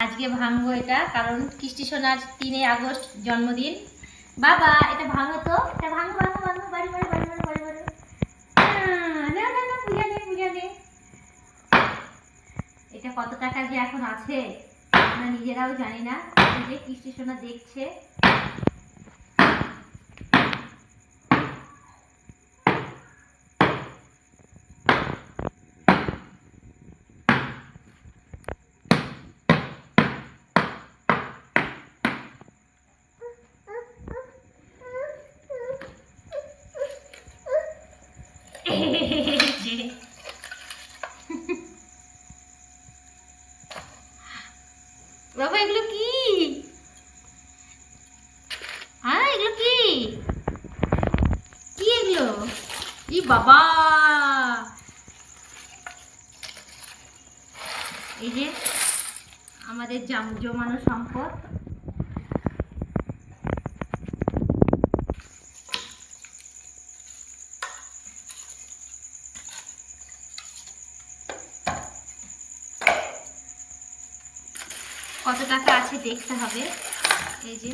আজকে ভাঙবো এটা, কারণ কৃষ্টি সোনার তিনে আগস্ট জন্মদিন। বাবা, এটা ভাঙো তো, এটা ভাঙো ভাঙো ভাঙো, বাড়ি বাড়ি বাড়ি বাড়ি বাড়ি বাড়ি। না না না পূজা নে পূজা নে এটা কত টাকা যে এখন আছে, আমরা নিজেরাও জানি না। যে কৃষ্টি সোনা দেখছে। বাবা, এগুলো কি? হ্যাঁ এগুলো কি? কি এগুলো? ই বাবা! এই যে আমাদের জাম- জমানো সম্পদ। কত টাকা আছে দেখতে হবে। এই যে